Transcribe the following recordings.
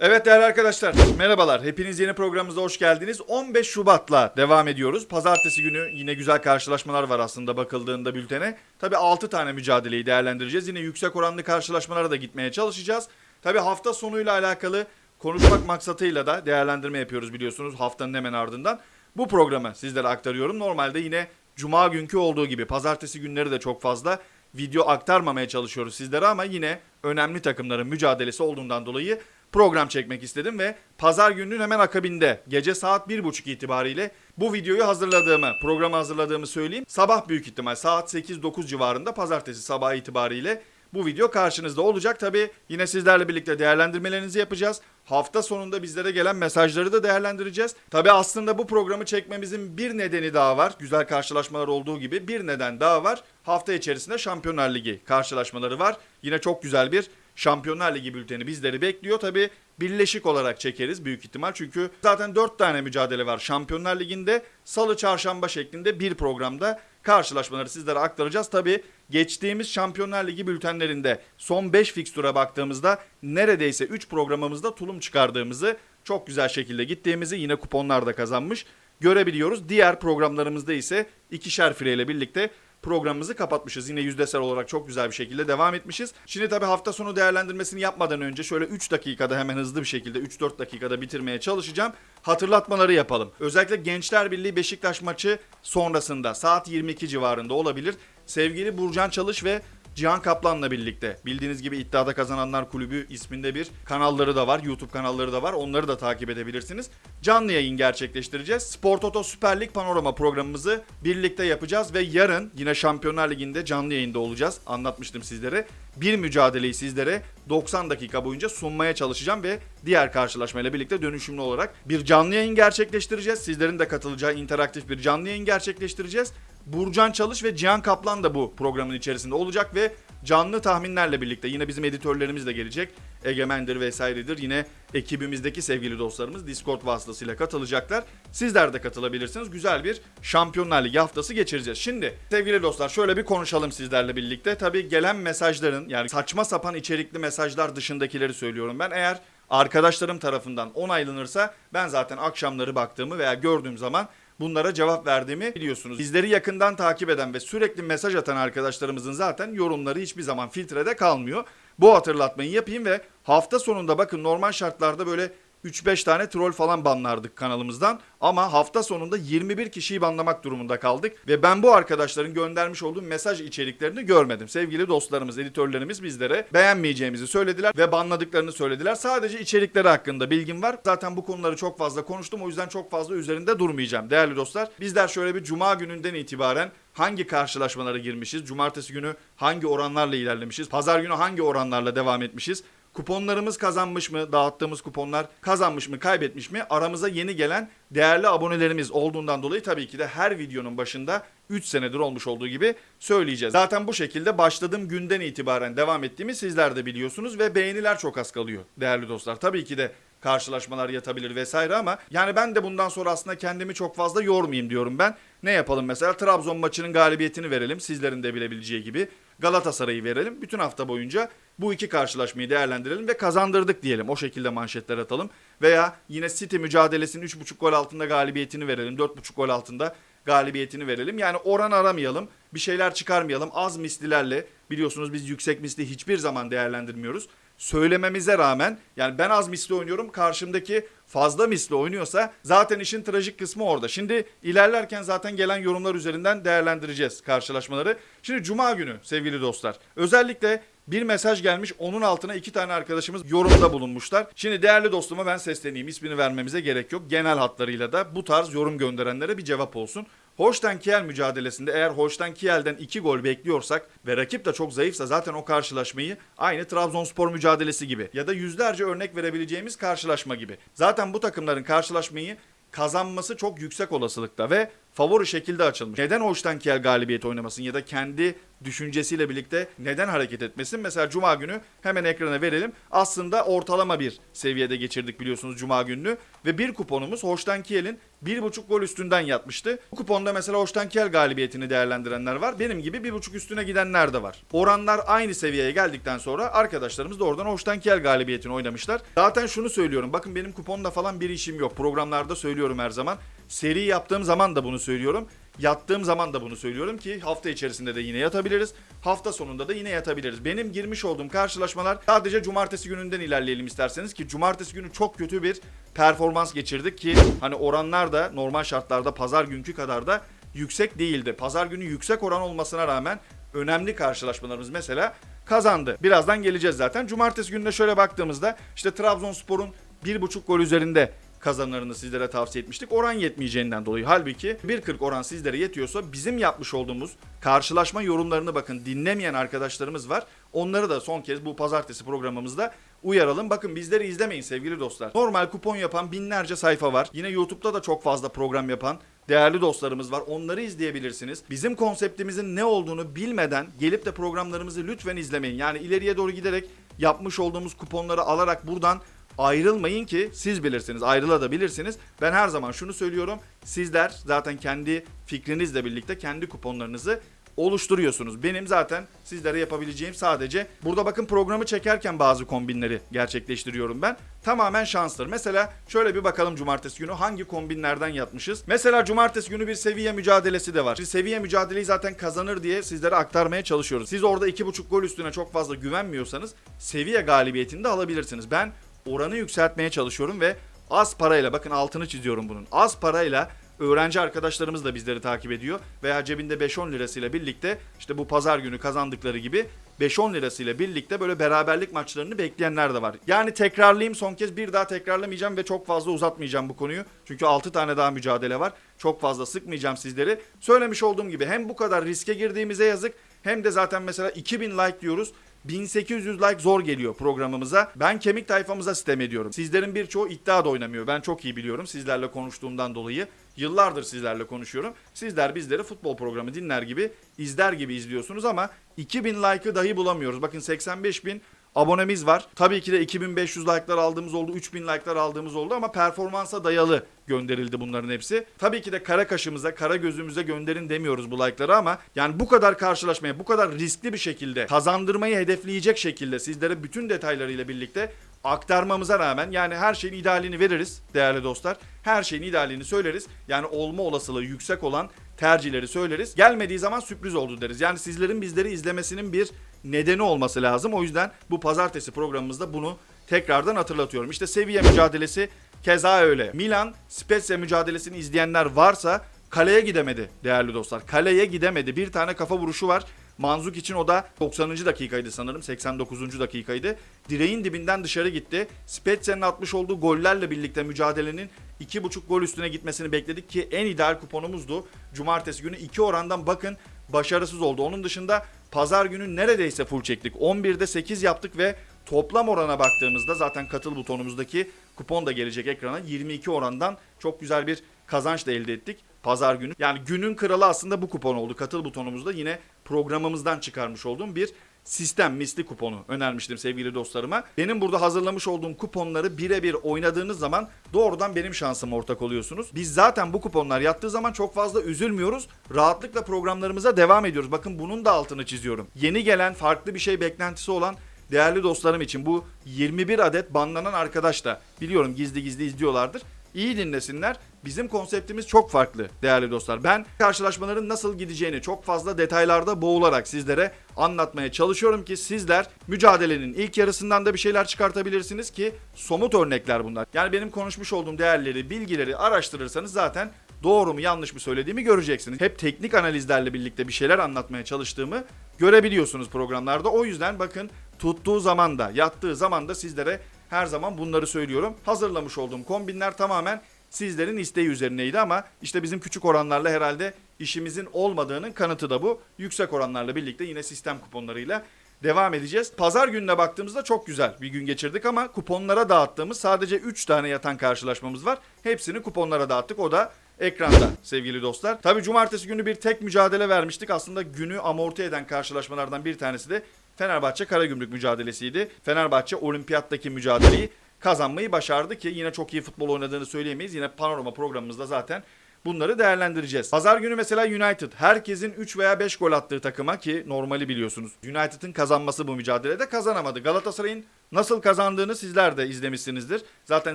Evet değerli arkadaşlar merhabalar. Hepiniz yeni programımıza hoş geldiniz. 15 Şubat'la devam ediyoruz. Pazartesi günü yine güzel karşılaşmalar var aslında bakıldığında bültene. Tabi 6 tane mücadeleyi değerlendireceğiz. Yine yüksek oranlı karşılaşmalara da gitmeye çalışacağız. Tabi hafta sonuyla alakalı konuşmak maksatıyla da değerlendirme yapıyoruz biliyorsunuz haftanın hemen ardından. Bu programı sizlere aktarıyorum. Normalde yine cuma günkü olduğu gibi pazartesi günleri de çok fazla video aktarmamaya çalışıyoruz sizlere ama yine önemli takımların mücadelesi olduğundan dolayı program çekmek istedim ve pazar gününün hemen akabinde gece saat 1.30 itibariyle bu videoyu hazırladığımı, programı hazırladığımı söyleyeyim. Sabah büyük ihtimal saat 8-9 civarında pazartesi sabahı itibariyle bu video karşınızda olacak. Tabi yine sizlerle birlikte değerlendirmelerinizi yapacağız. Hafta sonunda bizlere gelen mesajları da değerlendireceğiz. Tabi aslında bu programı çekmemizin bir nedeni daha var. Güzel karşılaşmalar olduğu gibi bir neden daha var. Hafta içerisinde Şampiyonlar Ligi karşılaşmaları var. Yine çok güzel bir Şampiyonlar Ligi bülteni bizleri bekliyor. Tabi birleşik olarak çekeriz büyük ihtimal. Çünkü zaten 4 tane mücadele var Şampiyonlar Ligi'nde. Salı, çarşamba şeklinde bir programda karşılaşmaları sizlere aktaracağız. Tabi geçtiğimiz Şampiyonlar Ligi bültenlerinde son 5 fikstüre baktığımızda neredeyse 3 programımızda tulum çıkardığımızı çok güzel şekilde gittiğimizi yine kuponlar da kazanmış görebiliyoruz. Diğer programlarımızda ise ikişer fireyle birlikte programımızı kapatmışız. Yine yüzdesel olarak çok güzel bir şekilde devam etmişiz. Şimdi tabii hafta sonu değerlendirmesini yapmadan önce şöyle 3 dakikada hemen hızlı bir şekilde 3-4 dakikada bitirmeye çalışacağım. Hatırlatmaları yapalım. Özellikle Gençler Birliği Beşiktaş maçı sonrasında saat 22 civarında olabilir. Sevgili Burcan Çalış ve Cihan Kaplan'la birlikte bildiğiniz gibi iddiada kazananlar kulübü isminde bir kanalları da var. YouTube kanalları da var. Onları da takip edebilirsiniz. Canlı yayın gerçekleştireceğiz. Spor Toto Süper Lig Panorama programımızı birlikte yapacağız ve yarın yine Şampiyonlar Ligi'nde canlı yayında olacağız. Anlatmıştım sizlere. Bir mücadeleyi sizlere 90 dakika boyunca sunmaya çalışacağım ve diğer karşılaşmayla birlikte dönüşümlü olarak bir canlı yayın gerçekleştireceğiz. Sizlerin de katılacağı interaktif bir canlı yayın gerçekleştireceğiz. Burcan Çalış ve Cihan Kaplan da bu programın içerisinde olacak ve canlı tahminlerle birlikte yine bizim editörlerimiz de gelecek. Egemendir vesairedir. Yine ekibimizdeki sevgili dostlarımız Discord vasıtasıyla katılacaklar. Sizler de katılabilirsiniz. Güzel bir Şampiyonlar Ligi haftası geçireceğiz. Şimdi sevgili dostlar şöyle bir konuşalım sizlerle birlikte. Tabii gelen mesajların yani saçma sapan içerikli mesajlar dışındakileri söylüyorum ben. Eğer arkadaşlarım tarafından onaylanırsa ben zaten akşamları baktığımı veya gördüğüm zaman bunlara cevap verdiğimi biliyorsunuz. Bizleri yakından takip eden ve sürekli mesaj atan arkadaşlarımızın zaten yorumları hiçbir zaman filtrede kalmıyor. Bu hatırlatmayı yapayım ve hafta sonunda bakın normal şartlarda böyle 3-5 tane troll falan banlardık kanalımızdan ama hafta sonunda 21 kişiyi banlamak durumunda kaldık ve ben bu arkadaşların göndermiş olduğum mesaj içeriklerini görmedim. Sevgili dostlarımız, editörlerimiz bizlere beğenmeyeceğimizi söylediler ve banladıklarını söylediler. Sadece içerikleri hakkında bilgim var. Zaten bu konuları çok fazla konuştum o yüzden çok fazla üzerinde durmayacağım. Değerli dostlar, bizler şöyle bir cuma gününden itibaren hangi karşılaşmalara girmişiz? Cumartesi günü hangi oranlarla ilerlemişiz? Pazar günü hangi oranlarla devam etmişiz? Kuponlarımız kazanmış mı? Dağıttığımız kuponlar kazanmış mı? Kaybetmiş mi? Aramıza yeni gelen değerli abonelerimiz olduğundan dolayı tabii ki de her videonun başında 3 senedir olmuş olduğu gibi söyleyeceğiz. Zaten bu şekilde başladığım günden itibaren devam ettiğimi sizler de biliyorsunuz ve beğeniler çok az kalıyor değerli dostlar. Tabii ki de karşılaşmalar yatabilir vesaire ama yani ben de bundan sonra aslında kendimi çok fazla yormayayım diyorum ben. Ne yapalım mesela Trabzon maçının galibiyetini verelim sizlerin de bilebileceği gibi. Galatasaray'ı verelim. Bütün hafta boyunca bu iki karşılaşmayı değerlendirelim ve kazandırdık diyelim. O şekilde manşetler atalım. Veya yine City mücadelesinin 3.5 gol altında galibiyetini verelim. 4.5 gol altında galibiyetini verelim. Yani oran aramayalım. Bir şeyler çıkarmayalım. Az mislilerle biliyorsunuz biz yüksek misli hiçbir zaman değerlendirmiyoruz. Söylememize rağmen yani ben az misli oynuyorum karşımdaki fazla misli oynuyorsa zaten işin trajik kısmı orada. Şimdi ilerlerken zaten gelen yorumlar üzerinden değerlendireceğiz karşılaşmaları. Şimdi cuma günü sevgili dostlar özellikle bir mesaj gelmiş onun altına iki tane arkadaşımız yorumda bulunmuşlar. Şimdi değerli dostuma ben sesleneyim ismini vermemize gerek yok. Genel hatlarıyla da bu tarz yorum gönderenlere bir cevap olsun. Holstein Kiel mücadelesinde eğer Holstein Kiel'den 2 gol bekliyorsak ve rakip de çok zayıfsa zaten o karşılaşmayı aynı Trabzonspor mücadelesi gibi ya da yüzlerce örnek verebileceğimiz karşılaşma gibi. Zaten bu takımların karşılaşmayı kazanması çok yüksek olasılıkta ve favori şekilde açılmış. Neden Holstein Kiel galibiyet oynamasın ya da kendi düşüncesiyle birlikte neden hareket etmesin? Mesela Cuma günü hemen ekrana verelim. Aslında ortalama bir seviyede geçirdik biliyorsunuz Cuma gününü ve bir kuponumuz Holstein Kiel'in 1.5 gol üstünden yatmıştı. Bu kuponda mesela Hoştankel galibiyetini değerlendirenler var. Benim gibi 1.5 üstüne gidenler de var. Oranlar aynı seviyeye geldikten sonra arkadaşlarımız da oradan Hoştankel galibiyetini oynamışlar. Zaten şunu söylüyorum. Bakın benim kuponda falan bir işim yok. Programlarda söylüyorum her zaman. Seri yaptığım zaman da bunu söylüyorum. Yattığım zaman da bunu söylüyorum ki hafta içerisinde de yine yatabiliriz. Hafta sonunda da yine yatabiliriz. Benim girmiş olduğum karşılaşmalar sadece cumartesi gününden ilerleyelim isterseniz ki cumartesi günü çok kötü bir performans geçirdik ki hani oranlar da normal şartlarda pazar günkü kadar da yüksek değildi. Pazar günü yüksek oran olmasına rağmen önemli karşılaşmalarımız mesela kazandı. Birazdan geleceğiz zaten. Cumartesi gününe şöyle baktığımızda işte Trabzonspor'un 1.5 gol üzerinde kazanlarını sizlere tavsiye etmiştik. Oran yetmeyeceğinden dolayı. Halbuki 1.40 oran sizlere yetiyorsa bizim yapmış olduğumuz karşılaşma yorumlarını bakın dinlemeyen arkadaşlarımız var. Onları da son kez bu pazartesi programımızda uyaralım. Bakın bizleri izlemeyin sevgili dostlar. Normal kupon yapan binlerce sayfa var. Yine YouTube'da da çok fazla program yapan değerli dostlarımız var. Onları izleyebilirsiniz. Bizim konseptimizin ne olduğunu bilmeden gelip de programlarımızı lütfen izlemeyin. Yani ileriye doğru giderek yapmış olduğumuz kuponları alarak buradan ayrılmayın ki siz bilirsiniz. Ayrılabilirsiniz. Ben her zaman şunu söylüyorum. Sizler zaten kendi fikrinizle birlikte kendi kuponlarınızı oluşturuyorsunuz. Benim zaten sizlere yapabileceğim sadece burada bakın programı çekerken bazı kombinleri gerçekleştiriyorum ben. Tamamen şanstır. Mesela şöyle bir bakalım cumartesi günü hangi kombinlerden yatmışız. Mesela cumartesi günü bir seviye mücadelesi de var. Şimdi seviye mücadeleyi zaten kazanır diye sizlere aktarmaya çalışıyoruz. Siz orada 2.5 gol üstüne çok fazla güvenmiyorsanız seviye galibiyetini de alabilirsiniz. Ben oranı yükseltmeye çalışıyorum ve az parayla bakın altını çiziyorum bunun. Az parayla öğrenci arkadaşlarımız da bizleri takip ediyor veya cebinde 5-10 lirasıyla birlikte işte bu pazar günü kazandıkları gibi 5-10 lirasıyla birlikte böyle beraberlik maçlarını bekleyenler de var. Yani tekrarlayayım son kez bir daha tekrarlamayacağım ve çok fazla uzatmayacağım bu konuyu. Çünkü 6 tane daha mücadele var. Çok fazla sıkmayacağım sizleri. Söylemiş olduğum gibi hem bu kadar riske girdiğimize yazık hem de zaten mesela 2000 like diyoruz. 1800 like zor geliyor programımıza. Ben kemik tayfamıza sistem ediyorum. Sizlerin birçoğu iddia da oynamıyor. Ben çok iyi biliyorum sizlerle konuştuğumdan dolayı. Yıllardır sizlerle konuşuyorum. Sizler bizleri futbol programı dinler gibi, izler gibi izliyorsunuz ama 2000 like'ı dahi bulamıyoruz. Bakın 85 bin abonemiz var. Tabii ki de 2500 like'lar aldığımız oldu, 3000 like'lar aldığımız oldu ama performansa dayalı gönderildi bunların hepsi. Tabii ki de kara kaşımıza, kara gözümüze gönderin demiyoruz bu like'ları ama yani bu kadar karşılaşmaya, bu kadar riskli bir şekilde kazandırmayı hedefleyecek şekilde sizlere bütün detaylarıyla birlikte aktarmamıza rağmen yani her şeyin idealini veririz değerli dostlar. Her şeyin idealini söyleriz. Yani olma olasılığı yüksek olan tercihleri söyleriz. Gelmediği zaman sürpriz oldu deriz. Yani sizlerin bizleri izlemesinin bir nedeni olması lazım. O yüzden bu pazartesi programımızda bunu tekrardan hatırlatıyorum. İşte seviye mücadelesi keza öyle. Milan Spezia mücadelesini izleyenler varsa kaleye gidemedi değerli dostlar. Kaleye gidemedi. Bir tane kafa vuruşu var. Manzuk için o da 90. dakikaydı sanırım. 89. dakikaydı. Direğin dibinden dışarı gitti. Spezia'nın atmış olduğu gollerle birlikte mücadelenin 2.5 gol üstüne gitmesini bekledik ki en ideal kuponumuzdu. Cumartesi günü 2 orandan bakın başarısız oldu. Onun dışında pazar günü neredeyse full çektik. 11'de 8 yaptık ve toplam orana baktığımızda zaten katıl butonumuzdaki kupon da gelecek ekrana. 22 orandan çok güzel bir kazanç da elde ettik pazar günü. Yani günün kralı aslında bu kupon oldu. Katıl butonumuzda yine programımızdan çıkarmış olduğum bir sistem misli kuponu önermiştim sevgili dostlarıma. Benim burada hazırlamış olduğum kuponları birebir oynadığınız zaman doğrudan benim şansıma ortak oluyorsunuz. Biz zaten bu kuponlar yattığı zaman çok fazla üzülmüyoruz. Rahatlıkla programlarımıza devam ediyoruz. Bakın bunun da altını çiziyorum. Yeni gelen farklı bir şey beklentisi olan değerli dostlarım için bu 21 adet banlanan arkadaş da biliyorum gizli gizli izliyorlardır. İyi dinlesinler. Bizim konseptimiz çok farklı değerli dostlar. Ben karşılaşmaların nasıl gideceğini çok fazla detaylarda boğularak sizlere anlatmaya çalışıyorum ki sizler mücadelenin ilk yarısından da bir şeyler çıkartabilirsiniz ki somut örnekler bunlar. Yani benim konuşmuş olduğum değerleri, bilgileri araştırırsanız zaten doğru mu yanlış mı söylediğimi göreceksiniz. Hep teknik analizlerle birlikte bir şeyler anlatmaya çalıştığımı görebiliyorsunuz programlarda. O yüzden bakın tuttuğu zaman da yattığı zaman da sizlere her zaman bunları söylüyorum. Hazırlamış olduğum kombinler tamamen sizlerin isteği üzerineydi ama işte bizim küçük oranlarla herhalde işimizin olmadığının kanıtı da bu. Yüksek oranlarla birlikte yine sistem kuponlarıyla devam edeceğiz. Pazar gününe baktığımızda çok güzel bir gün geçirdik ama kuponlara dağıttığımız sadece 3 tane yatan karşılaşmamız var. Hepsini kuponlara dağıttık. O da ekranda sevgili dostlar. Tabi cumartesi günü bir tek mücadele vermiştik. Aslında günü amorti eden karşılaşmalardan bir tanesi de Fenerbahçe Karagümrük mücadelesiydi. Fenerbahçe olimpiyattaki mücadeleyi kazanmayı başardı ki yine çok iyi futbol oynadığını söyleyemeyiz. Yine panorama programımızda zaten bunları değerlendireceğiz. Pazar günü mesela United herkesin 3 veya 5 gol attığı takıma ki normali biliyorsunuz. United'ın kazanması bu mücadelede kazanamadı. Galatasaray'ın nasıl kazandığını sizler de izlemişsinizdir. Zaten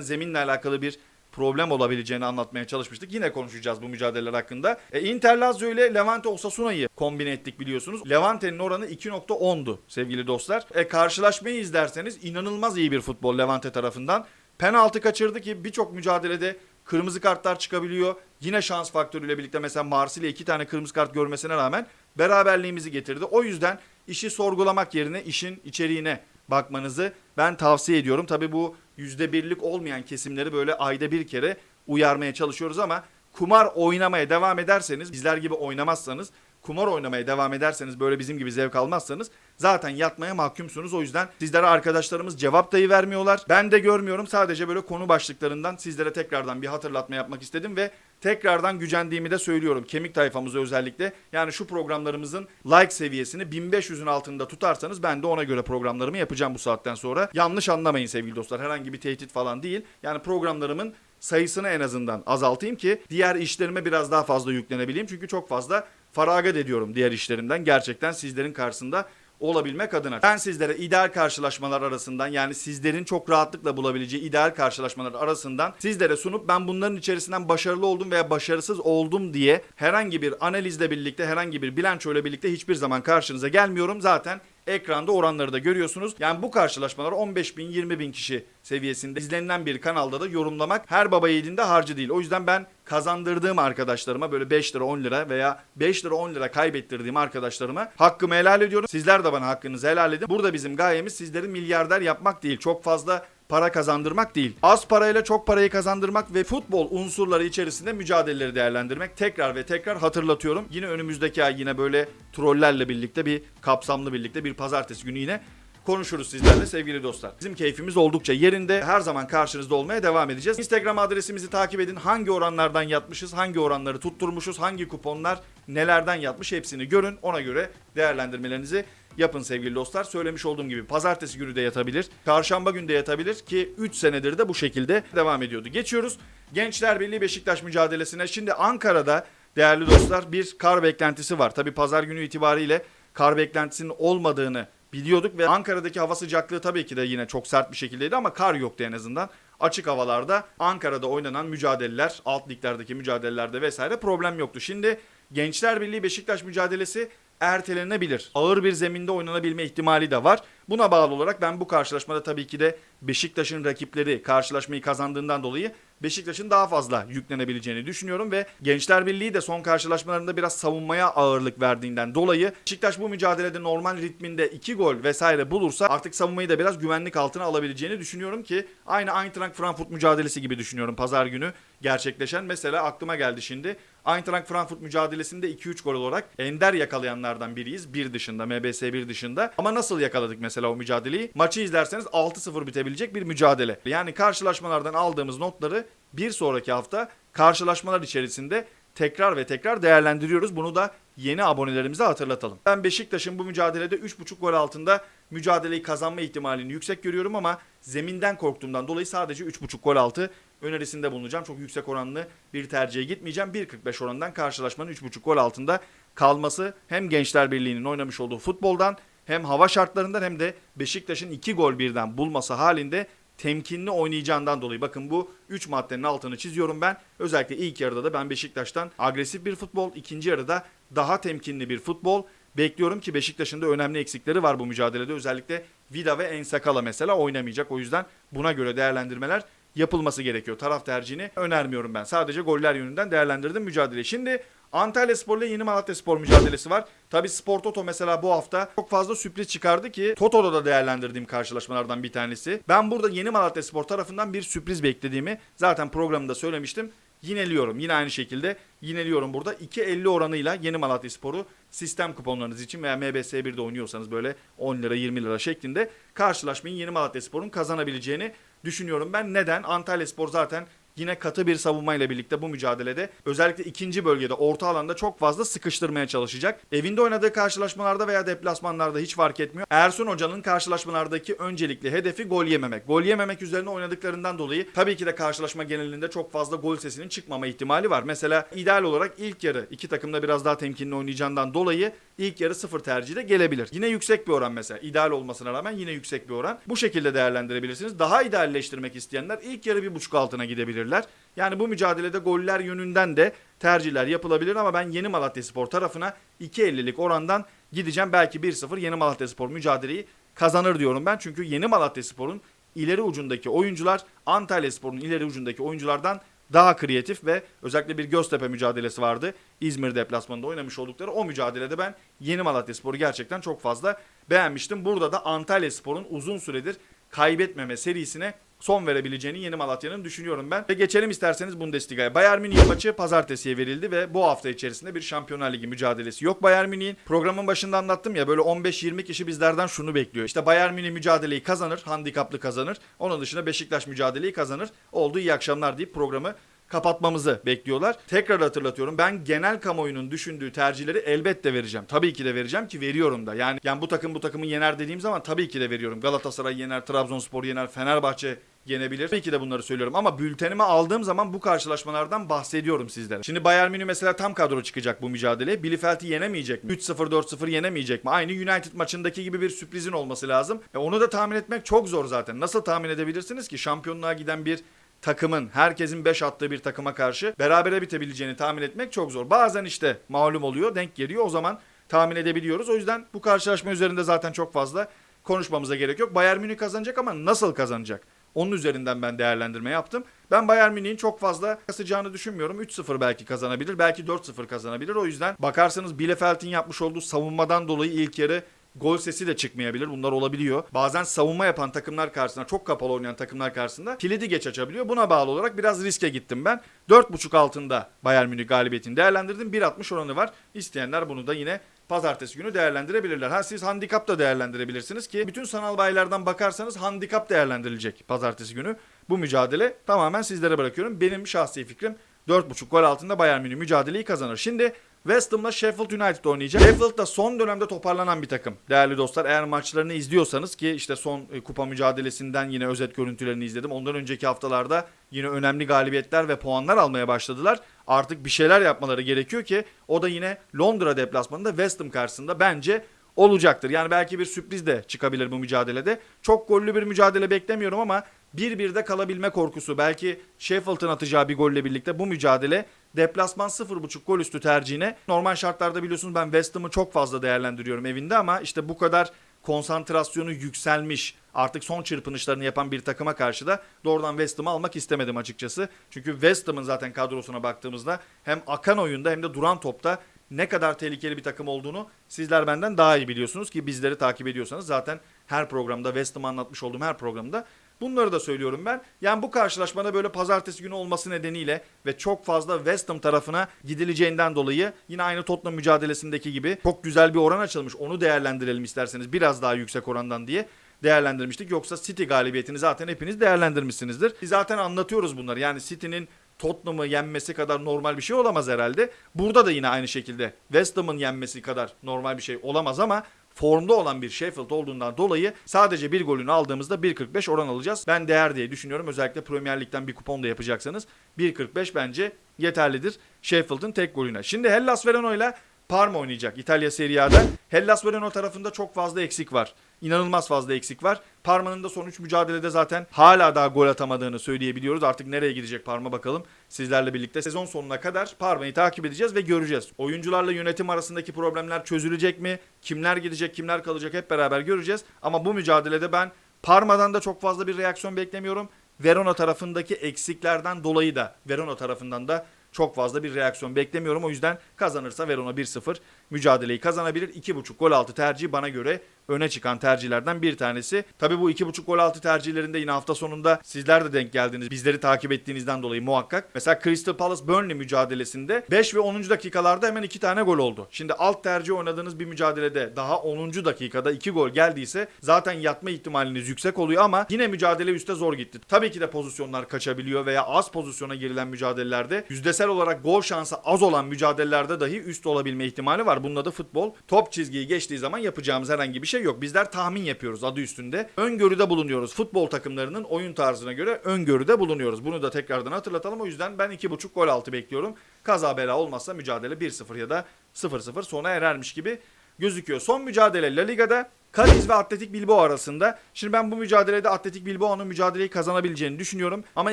zeminle alakalı bir problem olabileceğini anlatmaya çalışmıştık. Yine konuşacağız bu mücadeleler hakkında. E, Inter Lazio ile Levante Osasuna'yı kombine ettik biliyorsunuz. Levante'nin oranı 2.10'du sevgili dostlar. E, karşılaşmayı izlerseniz inanılmaz iyi bir futbol Levante tarafından. Penaltı kaçırdı ki birçok mücadelede kırmızı kartlar çıkabiliyor. Yine şans faktörüyle birlikte mesela Marsilya iki tane kırmızı kart görmesine rağmen beraberliğimizi getirdi. O yüzden işi sorgulamak yerine işin içeriğine bakmanızı ben tavsiye ediyorum. Tabi bu yüzde birlik olmayan kesimleri böyle ayda bir kere uyarmaya çalışıyoruz ama kumar oynamaya devam ederseniz bizler gibi oynamazsanız kumar oynamaya devam ederseniz böyle bizim gibi zevk almazsanız zaten yatmaya mahkumsunuz. O yüzden sizlere arkadaşlarımız cevap dayı vermiyorlar. Ben de görmüyorum. Sadece böyle konu başlıklarından sizlere tekrardan bir hatırlatma yapmak istedim ve tekrardan gücendiğimi de söylüyorum. Kemik tayfamızı özellikle. Yani şu programlarımızın like seviyesini 1500'ün altında tutarsanız ben de ona göre programlarımı yapacağım bu saatten sonra. Yanlış anlamayın sevgili dostlar. Herhangi bir tehdit falan değil. Yani programlarımın sayısını en azından azaltayım ki diğer işlerime biraz daha fazla yüklenebileyim. Çünkü çok fazla feragat ediyorum diğer işlerimden. Gerçekten sizlerin karşısında olabilmek adına. Ben sizlere ideal karşılaşmalar arasından yani sizlerin çok rahatlıkla bulabileceği ideal karşılaşmalar arasından sizlere sunup ben bunların içerisinden başarılı oldum veya başarısız oldum diye herhangi bir analizle birlikte herhangi bir bilançoyla birlikte hiçbir zaman karşınıza gelmiyorum. Zaten ekranda oranları da görüyorsunuz. Yani bu karşılaşmalar 15 bin 20 bin kişi seviyesinde izlenilen bir kanalda da yorumlamak her baba yiğidinde harcı değil. O yüzden ben kazandırdığım arkadaşlarıma böyle 5 lira 10 lira veya 5 lira 10 lira kaybettirdiğim arkadaşlarıma hakkımı helal ediyorum. Sizler de bana hakkınızı helal edin. Burada bizim gayemiz sizleri milyarder yapmak değil. Çok fazla para kazandırmak değil. Az parayla çok parayı kazandırmak ve futbol unsurları içerisinde mücadeleleri değerlendirmek. Tekrar ve tekrar hatırlatıyorum. Yine önümüzdeki ay yine böyle trollerle birlikte bir kapsamlı birlikte bir pazartesi günü yine konuşuruz sizlerle sevgili dostlar. Bizim keyfimiz oldukça yerinde. Her zaman karşınızda olmaya devam edeceğiz. Instagram adresimizi takip edin. Hangi oranlardan yatmışız, hangi oranları tutturmuşuz, hangi kuponlar nelerden yatmış hepsini görün. Ona göre değerlendirmelerinizi yapın sevgili dostlar. Söylemiş olduğum gibi pazartesi günü de yatabilir. Çarşamba günü de yatabilir ki 3 senedir de bu şekilde devam ediyordu. Geçiyoruz Gençler Birliği Beşiktaş mücadelesine. Şimdi Ankara'da değerli dostlar bir kar beklentisi var. Tabi pazar günü itibariyle kar beklentisinin olmadığını biliyorduk ve Ankara'daki hava sıcaklığı tabii ki de yine çok sert bir şekildeydi ama kar yoktu en azından. Açık havalarda Ankara'da oynanan mücadeleler, alt liglerdeki mücadelelerde vesaire problem yoktu. Şimdi Gençler Birliği Beşiktaş mücadelesi ertelenebilir. Ağır bir zeminde oynanabilme ihtimali de var. Buna bağlı olarak ben bu karşılaşmada tabii ki de Beşiktaş'ın rakipleri karşılaşmayı kazandığından dolayı Beşiktaş'ın daha fazla yüklenebileceğini düşünüyorum ve Gençler Birliği de son karşılaşmalarında biraz savunmaya ağırlık verdiğinden dolayı Beşiktaş bu mücadelede normal ritminde 2 gol vesaire bulursa artık savunmayı da biraz güvenlik altına alabileceğini düşünüyorum ki aynı Eintracht Frankfurt mücadelesi gibi düşünüyorum pazar günü gerçekleşen. Mesela aklıma geldi şimdi. Eintracht Frankfurt mücadelesinde 2-3 gol olarak ender yakalayanlardan biriyiz. Bir dışında, MBS bir dışında. Ama nasıl yakaladık mesela o mücadeleyi? Maçı izlerseniz 6-0 bitebilecek bir mücadele. Yani karşılaşmalardan aldığımız notları bir sonraki hafta karşılaşmalar içerisinde tekrar ve tekrar değerlendiriyoruz. Bunu da yeni abonelerimize hatırlatalım. Ben Beşiktaş'ın bu mücadelede 3.5 gol altında mücadeleyi kazanma ihtimalini yüksek görüyorum ama zeminden korktuğumdan dolayı sadece 3.5 gol altı önerisinde bulunacağım. Çok yüksek oranlı bir tercihe gitmeyeceğim. 1.45 oranından karşılaşmanın 3.5 gol altında kalması hem Gençler Birliği'nin oynamış olduğu futboldan hem hava şartlarından hem de Beşiktaş'ın 2 gol birden bulması halinde temkinli oynayacağından dolayı bakın bu 3 maddenin altını çiziyorum ben. Özellikle ilk yarıda da ben Beşiktaş'tan agresif bir futbol, ikinci yarıda daha temkinli bir futbol bekliyorum ki Beşiktaş'ın da önemli eksikleri var bu mücadelede. Özellikle Vida ve Ensakala mesela oynamayacak. O yüzden buna göre değerlendirmeler yapılması gerekiyor. Taraf tercihini önermiyorum ben. Sadece goller yönünden değerlendirdim mücadeleyi. Şimdi Antalya Spor ile Yeni Malatya Spor mücadelesi var. Tabi Spor Toto mesela bu hafta çok fazla sürpriz çıkardı ki Toto'da da değerlendirdiğim karşılaşmalardan bir tanesi. Ben burada Yeni Malatya Spor tarafından bir sürpriz beklediğimi zaten programda söylemiştim. Yineliyorum. Yine aynı şekilde yineliyorum burada. 2.50 oranıyla Yeni Malatya Spor'u sistem kuponlarınız için veya MBS 1'de oynuyorsanız böyle 10 lira 20 lira şeklinde karşılaşmayı Yeni Malatya Spor'un kazanabileceğini düşünüyorum ben. Neden? Antalya Spor zaten yine katı bir savunmayla birlikte bu mücadelede özellikle ikinci bölgede orta alanda çok fazla sıkıştırmaya çalışacak. Evinde oynadığı karşılaşmalarda veya deplasmanlarda hiç fark etmiyor. Ersun Hoca'nın karşılaşmalardaki öncelikli hedefi gol yememek. Gol yememek üzerine oynadıklarından dolayı tabii ki de karşılaşma genelinde çok fazla gol sesinin çıkmama ihtimali var. Mesela ideal olarak ilk yarı iki takımda biraz daha temkinli oynayacağından dolayı ilk yarı sıfır tercihi de gelebilir. Yine yüksek bir oran mesela. İdeal olmasına rağmen yine yüksek bir oran. Bu şekilde değerlendirebilirsiniz. Daha idealleştirmek isteyenler ilk yarı bir buçuk altına gidebilirler. Yani bu mücadelede goller yönünden de tercihler yapılabilir ama ben Yeni Malatyaspor tarafına 2.50'lik orandan gideceğim. Belki 1-0 Yeni Malatyaspor mücadeleyi kazanır diyorum ben. Çünkü Yeni Malatyaspor'un ileri ucundaki oyuncular Antalyaspor'un ileri ucundaki oyunculardan daha kreatif ve özellikle bir Göztepe mücadelesi vardı. İzmir deplasmanında oynamış oldukları o mücadelede ben Yeni Malatyaspor'u gerçekten çok fazla beğenmiştim. Burada da Antalyaspor'un uzun süredir kaybetmeme serisine son verebileceğini Yeni Malatya'nın düşünüyorum ben. Ve geçelim isterseniz Bundesliga'ya. Bayern Münih maçı pazartesiye verildi ve bu hafta içerisinde bir Şampiyonlar Ligi mücadelesi yok Bayern Münih'in. Programın başında anlattım ya böyle 15-20 kişi bizlerden şunu bekliyor. İşte Bayern Münih mücadeleyi kazanır, handikaplı kazanır. Onun dışında Beşiktaş mücadeleyi kazanır. Oldu iyi akşamlar deyip programı kapatmamızı bekliyorlar. Tekrar hatırlatıyorum. Ben genel kamuoyunun düşündüğü tercihleri elbette vereceğim. Tabii ki de vereceğim ki veriyorum da. Yani yani bu takım bu takımı yener dediğim zaman tabii ki de veriyorum. Galatasaray yener, Trabzonspor yener, Fenerbahçe yenebilir. Tabii ki de bunları söylüyorum ama bültenime aldığım zaman bu karşılaşmalardan bahsediyorum sizlere. Şimdi Bayern Münih mesela tam kadro çıkacak bu mücadeleye. Bielefeld'i yenemeyecek mi? 3-0 4-0 yenemeyecek mi? Aynı United maçındaki gibi bir sürprizin olması lazım. E onu da tahmin etmek çok zor zaten. Nasıl tahmin edebilirsiniz ki şampiyonluğa giden bir takımın herkesin 5 attığı bir takıma karşı berabere bitebileceğini tahmin etmek çok zor. Bazen işte malum oluyor, denk geliyor. O zaman tahmin edebiliyoruz. O yüzden bu karşılaşma üzerinde zaten çok fazla konuşmamıza gerek yok. Bayern Münih kazanacak ama nasıl kazanacak? Onun üzerinden ben değerlendirme yaptım. Ben Bayern Münih'in çok fazla kasacağını düşünmüyorum. 3-0 belki kazanabilir, belki 4-0 kazanabilir. O yüzden bakarsanız Bielefeld'in yapmış olduğu savunmadan dolayı ilk yarı gol sesi de çıkmayabilir. Bunlar olabiliyor. Bazen savunma yapan takımlar karşısında, çok kapalı oynayan takımlar karşısında kilidi geç açabiliyor. Buna bağlı olarak biraz riske gittim ben. 4.5 altında Bayern Münih galibiyetini değerlendirdim. 1.60 oranı var. İsteyenler bunu da yine pazartesi günü değerlendirebilirler. Ha siz handikap da değerlendirebilirsiniz ki bütün sanal bayilerden bakarsanız handikap değerlendirilecek pazartesi günü. Bu mücadele tamamen sizlere bırakıyorum. Benim şahsi fikrim 4.5 gol altında Bayern Münih mücadeleyi kazanır. Şimdi West Ham'la Sheffield United oynayacak. Sheffield da son dönemde toparlanan bir takım. Değerli dostlar eğer maçlarını izliyorsanız ki işte son e, kupa mücadelesinden yine özet görüntülerini izledim. Ondan önceki haftalarda yine önemli galibiyetler ve puanlar almaya başladılar. Artık bir şeyler yapmaları gerekiyor ki o da yine Londra deplasmanında West Ham karşısında bence olacaktır. Yani belki bir sürpriz de çıkabilir bu mücadelede. Çok gollü bir mücadele beklemiyorum ama 1-1'de kalabilme korkusu belki Sheffield'ın atacağı bir golle birlikte bu mücadele deplasman 0.5 gol üstü tercihine normal şartlarda biliyorsunuz ben West Ham'ı çok fazla değerlendiriyorum evinde ama işte bu kadar konsantrasyonu yükselmiş artık son çırpınışlarını yapan bir takıma karşı da doğrudan West Ham'ı almak istemedim açıkçası. Çünkü West Ham'ın zaten kadrosuna baktığımızda hem akan oyunda hem de duran topta ne kadar tehlikeli bir takım olduğunu sizler benden daha iyi biliyorsunuz ki bizleri takip ediyorsanız zaten her programda West Ham'ı anlatmış olduğum her programda Bunları da söylüyorum ben. Yani bu karşılaşmada böyle pazartesi günü olması nedeniyle ve çok fazla West Ham tarafına gidileceğinden dolayı yine aynı Tottenham mücadelesindeki gibi çok güzel bir oran açılmış. Onu değerlendirelim isterseniz biraz daha yüksek orandan diye değerlendirmiştik. Yoksa City galibiyetini zaten hepiniz değerlendirmişsinizdir. Biz zaten anlatıyoruz bunları. Yani City'nin Tottenham'ı yenmesi kadar normal bir şey olamaz herhalde. Burada da yine aynı şekilde West Ham'ın yenmesi kadar normal bir şey olamaz ama formda olan bir Sheffield olduğundan dolayı sadece bir golünü aldığımızda 1.45 oran alacağız. Ben değer diye düşünüyorum. Özellikle Premier Lig'den bir kupon da yapacaksanız 1.45 bence yeterlidir Sheffield'ın tek golüne. Şimdi Hellas Verona ile Parma oynayacak İtalya Serie A'da. Hellas Verona tarafında çok fazla eksik var. İnanılmaz fazla eksik var. Parma'nın da son 3 mücadelede zaten hala daha gol atamadığını söyleyebiliyoruz. Artık nereye gidecek Parma bakalım. Sizlerle birlikte sezon sonuna kadar Parma'yı takip edeceğiz ve göreceğiz. Oyuncularla yönetim arasındaki problemler çözülecek mi? Kimler gidecek, kimler kalacak hep beraber göreceğiz. Ama bu mücadelede ben Parma'dan da çok fazla bir reaksiyon beklemiyorum. Verona tarafındaki eksiklerden dolayı da Verona tarafından da çok fazla bir reaksiyon beklemiyorum. O yüzden kazanırsa Verona 1-0 mücadeleyi kazanabilir. 2.5 gol altı tercihi bana göre öne çıkan tercihlerden bir tanesi. Tabi bu 2.5 gol altı tercihlerinde yine hafta sonunda sizler de denk geldiniz. Bizleri takip ettiğinizden dolayı muhakkak. Mesela Crystal Palace Burnley mücadelesinde 5 ve 10. dakikalarda hemen 2 tane gol oldu. Şimdi alt tercih oynadığınız bir mücadelede daha 10. dakikada 2 gol geldiyse zaten yatma ihtimaliniz yüksek oluyor ama yine mücadele üste zor gitti. Tabii ki de pozisyonlar kaçabiliyor veya az pozisyona girilen mücadelelerde yüzdesel olarak gol şansı az olan mücadelelerde dahi üst olabilme ihtimali var. Bunun adı futbol. Top çizgiyi geçtiği zaman yapacağımız herhangi bir şey yok. Bizler tahmin yapıyoruz adı üstünde. Öngörüde bulunuyoruz. Futbol takımlarının oyun tarzına göre öngörüde bulunuyoruz. Bunu da tekrardan hatırlatalım. O yüzden ben 2.5 gol altı bekliyorum. Kaza bela olmazsa mücadele 1-0 ya da 0-0 sona erermiş gibi gözüküyor. Son mücadele La Liga'da Cadiz ve Atletik Bilbao arasında. Şimdi ben bu mücadelede Atletik Bilbao'nun mücadeleyi kazanabileceğini düşünüyorum. Ama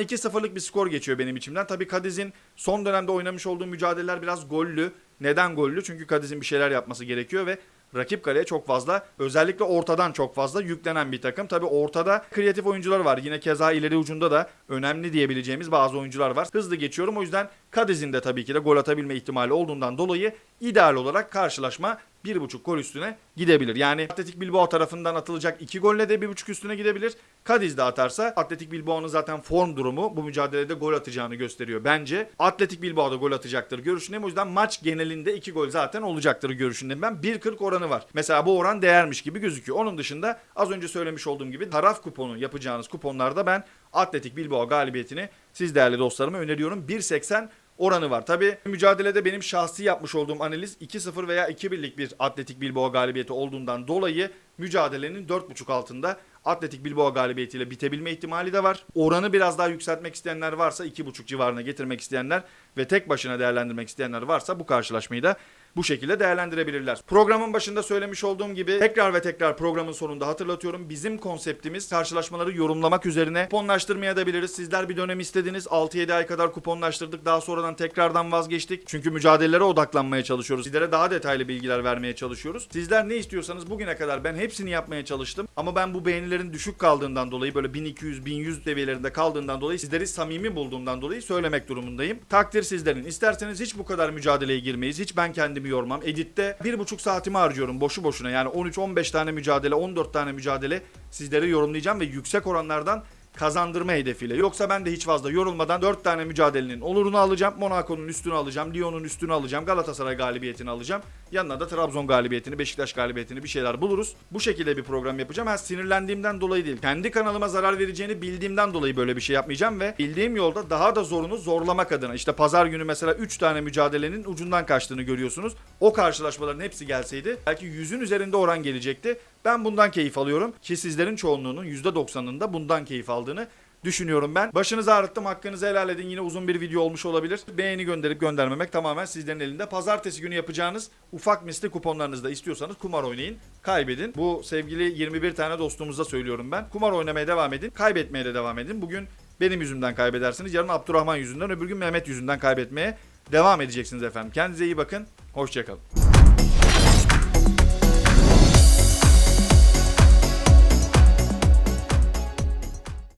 2-0'lık bir skor geçiyor benim içimden. Tabii Cadiz'in son dönemde oynamış olduğu mücadeleler biraz gollü. Neden gollü? Çünkü Cadiz'in bir şeyler yapması gerekiyor ve rakip kaleye çok fazla özellikle ortadan çok fazla yüklenen bir takım. Tabii ortada kreatif oyuncular var. Yine keza ileri ucunda da önemli diyebileceğimiz bazı oyuncular var. Hızlı geçiyorum o yüzden Cadiz'in de tabii ki de gol atabilme ihtimali olduğundan dolayı ideal olarak karşılaşma 1.5 gol üstüne gidebilir. Yani Atletik Bilbao tarafından atılacak 2 golle de 1.5 üstüne gidebilir. Cadiz de atarsa Atletik Bilbao'nun zaten form durumu bu mücadelede gol atacağını gösteriyor bence. Atletik Bilbao da gol atacaktır görüşündeyim. O yüzden maç genelinde 2 gol zaten olacaktır görüşündeyim ben. 1.40 oranı var. Mesela bu oran değermiş gibi gözüküyor. Onun dışında az önce söylemiş olduğum gibi taraf kuponu yapacağınız kuponlarda ben Atletik Bilbao galibiyetini siz değerli dostlarıma öneriyorum. 1.80 oranı var. Tabi mücadelede benim şahsi yapmış olduğum analiz 2-0 veya 2-1'lik bir Atletik Bilbao galibiyeti olduğundan dolayı mücadelenin 4.5 altında Atletik Bilbao galibiyetiyle bitebilme ihtimali de var. Oranı biraz daha yükseltmek isteyenler varsa 2.5 civarına getirmek isteyenler ve tek başına değerlendirmek isteyenler varsa bu karşılaşmayı da bu şekilde değerlendirebilirler. Programın başında söylemiş olduğum gibi tekrar ve tekrar programın sonunda hatırlatıyorum. Bizim konseptimiz karşılaşmaları yorumlamak üzerine kuponlaştırmaya da biliriz. Sizler bir dönem istediniz. 6-7 ay kadar kuponlaştırdık. Daha sonradan tekrardan vazgeçtik. Çünkü mücadelelere odaklanmaya çalışıyoruz. Sizlere daha detaylı bilgiler vermeye çalışıyoruz. Sizler ne istiyorsanız bugüne kadar ben hepsini yapmaya çalıştım. Ama ben bu beğenilerin düşük kaldığından dolayı böyle 1200-1100 seviyelerinde kaldığından dolayı sizleri samimi bulduğumdan dolayı söylemek durumundayım. Takdir sizlerin. İsterseniz hiç bu kadar mücadeleye girmeyiz. Hiç ben kendimi yormam. Editte 1,5 saatimi harcıyorum boşu boşuna. Yani 13-15 tane mücadele, 14 tane mücadele sizlere yorumlayacağım ve yüksek oranlardan kazandırma hedefiyle. Yoksa ben de hiç fazla yorulmadan 4 tane mücadelenin olurunu alacağım. Monaco'nun üstünü alacağım. Lyon'un üstünü alacağım. Galatasaray galibiyetini alacağım. Yanına da Trabzon galibiyetini, Beşiktaş galibiyetini bir şeyler buluruz. Bu şekilde bir program yapacağım. Ha sinirlendiğimden dolayı değil. Kendi kanalıma zarar vereceğini bildiğimden dolayı böyle bir şey yapmayacağım ve bildiğim yolda daha da zorunu zorlamak adına. İşte pazar günü mesela 3 tane mücadelenin ucundan kaçtığını görüyorsunuz. O karşılaşmaların hepsi gelseydi belki 100'ün üzerinde oran gelecekti. Ben bundan keyif alıyorum ki sizlerin çoğunluğunun %90'ının da bundan keyif aldığını düşünüyorum ben. Başınızı ağrıttım hakkınızı helal edin. Yine uzun bir video olmuş olabilir. Beğeni gönderip göndermemek tamamen sizlerin elinde. Pazartesi günü yapacağınız ufak misli kuponlarınızda istiyorsanız kumar oynayın. Kaybedin. Bu sevgili 21 tane dostumuza söylüyorum ben. Kumar oynamaya devam edin. Kaybetmeye de devam edin. Bugün benim yüzümden kaybedersiniz. Yarın Abdurrahman yüzünden öbür gün Mehmet yüzünden kaybetmeye devam edeceksiniz efendim. Kendinize iyi bakın. Hoşçakalın.